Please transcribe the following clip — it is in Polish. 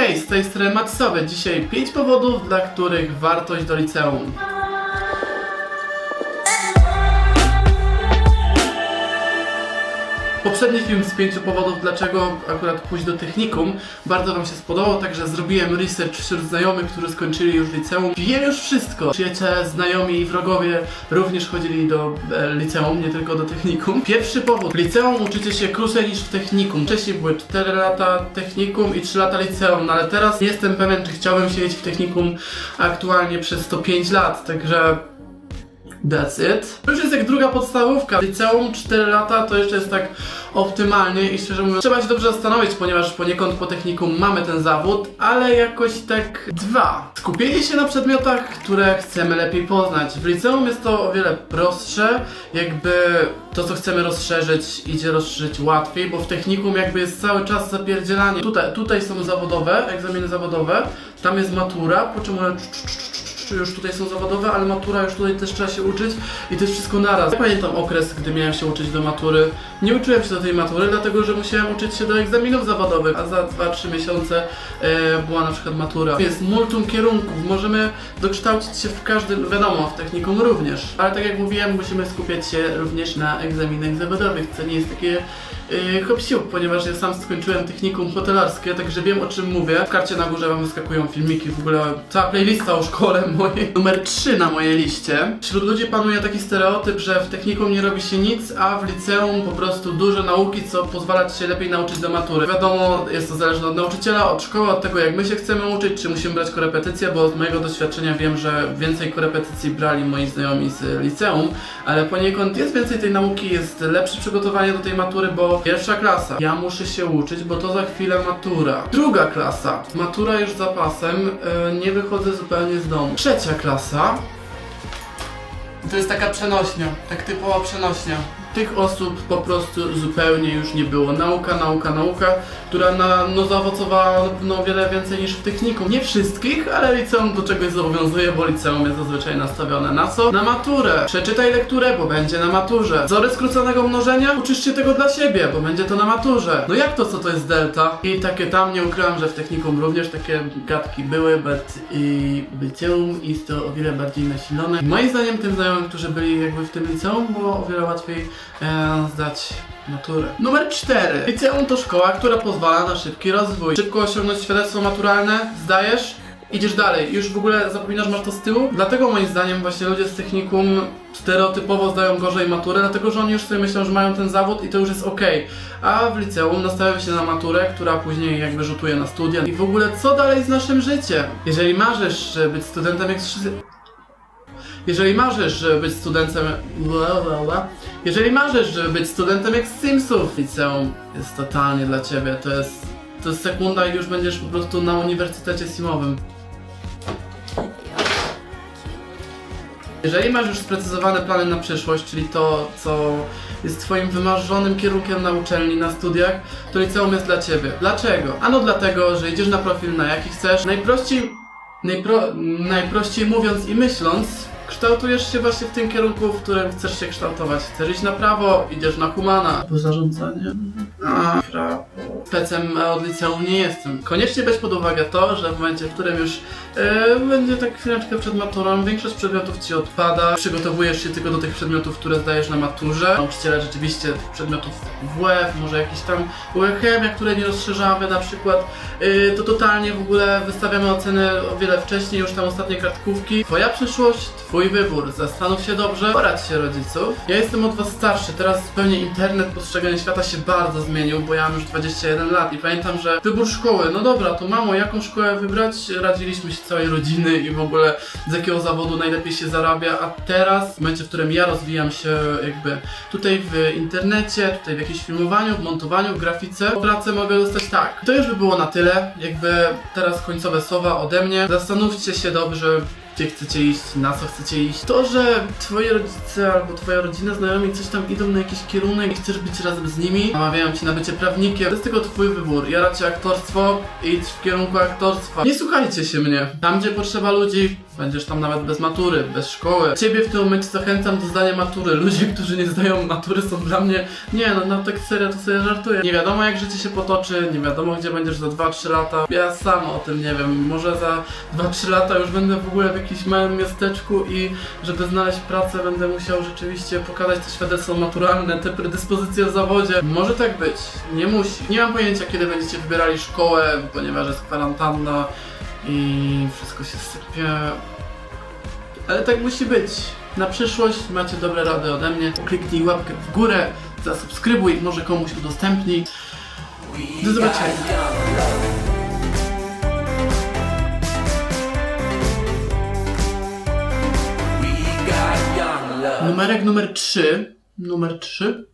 Hej, z tej strony Matsowy. Dzisiaj 5 powodów, dla których warto iść do liceum. Poprzedni film z pięciu powodów, dlaczego akurat pójść do technikum, bardzo Wam się spodobał, także zrobiłem research wśród znajomych, którzy skończyli już liceum. Wiem już wszystko. Przyjaciele, znajomi i wrogowie również chodzili do e, liceum, nie tylko do technikum. Pierwszy powód. W liceum uczycie się krócej niż w technikum. Wcześniej były 4 lata technikum i 3 lata liceum, no ale teraz nie jestem pewien, czy chciałbym siedzieć w technikum aktualnie przez 105 lat, także That's it. To już jest jak druga podstawówka. Liceum 4 lata to jeszcze jest tak optymalnie i szczerze mówiąc trzeba się dobrze zastanowić, ponieważ poniekąd po technikum mamy ten zawód, ale jakoś tak dwa. Skupienie się na przedmiotach, które chcemy lepiej poznać. W liceum jest to o wiele prostsze, jakby to co chcemy rozszerzyć idzie rozszerzyć łatwiej, bo w technikum jakby jest cały czas zapierdzielanie. Tutaj, tutaj są zawodowe, egzaminy zawodowe, tam jest matura, po czym one już tutaj są zawodowe, ale matura już tutaj też trzeba się uczyć i to jest wszystko naraz. Ja pamiętam okres, gdy miałem się uczyć do matury. Nie uczyłem się do tej matury, dlatego że musiałem uczyć się do egzaminów zawodowych, a za 2-3 miesiące e, była na przykład matura. Jest multum kierunków, możemy dokształcić się w każdym, wiadomo, w technikum również. Ale tak jak mówiłem, musimy skupiać się również na egzaminach zawodowych, co nie jest takie yy, hop siup, ponieważ ja sam skończyłem technikum hotelarskie, także wiem o czym mówię. W karcie na górze wam wyskakują filmiki, w ogóle cała playlista o szkole mojej. Numer 3 na mojej liście. Wśród ludzi panuje taki stereotyp, że w technikum nie robi się nic, a w liceum po prostu dużo nauki, co pozwala ci się lepiej nauczyć do matury. Wiadomo, jest to zależne od nauczyciela, od szkoły, od tego jak my się chcemy uczyć, czy musimy brać korepetycje, bo z mojego doświadczenia wiem, że więcej korepetycji brali moi znajomi z liceum, ale poniekąd jest więcej tej nauki, jest lepsze przygotowanie do tej matury, bo pierwsza klasa, ja muszę się uczyć, bo to za chwilę matura. Druga klasa, matura już z zapasem, yy, nie wychodzę zupełnie z domu. Trzecia klasa, to jest taka przenośnia, tak typowa przenośnia. Tych osób po prostu zupełnie już nie było. Nauka, nauka, nauka, która na, no, zaowocowała no, wiele więcej niż w technikum. Nie wszystkich, ale liceum do czegoś zobowiązuje, bo liceum jest zazwyczaj nastawione na co? Na maturę. Przeczytaj lekturę, bo będzie na maturze. Wzory skróconego mnożenia? Uczysz się tego dla siebie, bo będzie to na maturze. No jak to, co to jest delta? I takie tam, nie ukrywam, że w technikum również takie gadki były, but i liceum jest to o wiele bardziej nasilone. I moim zdaniem tym znajomym, którzy byli jakby w tym liceum, było o wiele łatwiej e, zdać maturę. Numer 4. Liceum to szkoła, która pozwala na szybki rozwój. Szybko osiągnąć świadectwo maturalne, zdajesz, idziesz dalej. Już w ogóle zapominasz, masz to z tyłu. Dlatego moim zdaniem właśnie ludzie z technikum stereotypowo zdają gorzej maturę, dlatego że oni już sobie myślą, że mają ten zawód i to już jest ok. A w liceum nastawiają się na maturę, która później jakby rzutuje na studia. I w ogóle co dalej z naszym życiem? Jeżeli marzysz, być studentem jak. Jeżeli marzysz, być studentem. Bla, bla, bla. Jeżeli marzysz, żeby być studentem jak z Simsów, liceum jest totalnie dla ciebie. To jest. To jest sekunda i już będziesz po prostu na uniwersytecie simowym. Jeżeli masz już sprecyzowane plany na przyszłość, czyli to, co jest twoim wymarzonym kierunkiem na uczelni, na studiach, to liceum jest dla ciebie. Dlaczego? Ano dlatego, że idziesz na profil, na jaki chcesz. Najprościej, najpro, najprościej mówiąc i myśląc, kształtujesz się właśnie w tym kierunku, w którym chcesz się kształtować. Chcesz iść na prawo, idziesz na humana. Po zarządzanie? A, prawo. Pecem od liceum nie jestem. Koniecznie weź pod uwagę to, że w momencie, w którym już e, będzie tak chwileczkę przed maturą, większość przedmiotów ci odpada, przygotowujesz się tylko do tych przedmiotów, które zdajesz na maturze. Nauczyciele rzeczywiście tych przedmiotów WF, może jakieś tam chemia, które nie rozszerzamy na przykład, e, to totalnie w ogóle wystawiamy oceny o wiele wcześniej, już tam ostatnie kartkówki. Twoja przyszłość, twój wybór. Zastanów się dobrze, poradź się rodziców. Ja jestem od was starszy, teraz zupełnie internet, postrzeganie świata się bardzo zmienił, bo ja mam już 21 lat i pamiętam, że wybór szkoły, no dobra, to mamo, jaką szkołę wybrać? Radziliśmy się całej rodziny i w ogóle z jakiego zawodu najlepiej się zarabia, a teraz, w momencie, w którym ja rozwijam się jakby tutaj w internecie, tutaj w jakimś filmowaniu, w montowaniu, w grafice, pracę mogę dostać tak. To już by było na tyle, jakby teraz końcowe słowa ode mnie. Zastanówcie się dobrze, gdzie chcecie iść, na co chcecie iść. To, że twoi rodzice albo twoja rodzina, znajomi coś tam idą na jakiś kierunek i chcesz być razem z nimi, namawiają cię na bycie prawnikiem, to jest tylko twój wybór. Jara cię aktorstwo, idź w kierunku aktorstwa. Nie słuchajcie się mnie. Tam, gdzie potrzeba ludzi, Będziesz tam nawet bez matury, bez szkoły. Ciebie w tym momencie zachęcam do zdania matury. Ludzie, którzy nie zdają matury są dla mnie... Nie no, no tak serio to sobie żartuję. Nie wiadomo jak życie się potoczy, nie wiadomo gdzie będziesz za 2-3 lata. Ja sam o tym nie wiem. Może za 2-3 lata już będę w ogóle w jakimś małym miasteczku i żeby znaleźć pracę będę musiał rzeczywiście pokazać te świadectwo maturalne, te predyspozycje w zawodzie. Może tak być, nie musi. Nie mam pojęcia kiedy będziecie wybierali szkołę, ponieważ jest kwarantanna i wszystko się sypie. Ale tak musi być. Na przyszłość macie dobre rady ode mnie. Kliknij łapkę w górę, zasubskrybuj, może komuś udostępnij. Do zobaczenia. Numerek numer 3. Numer 3.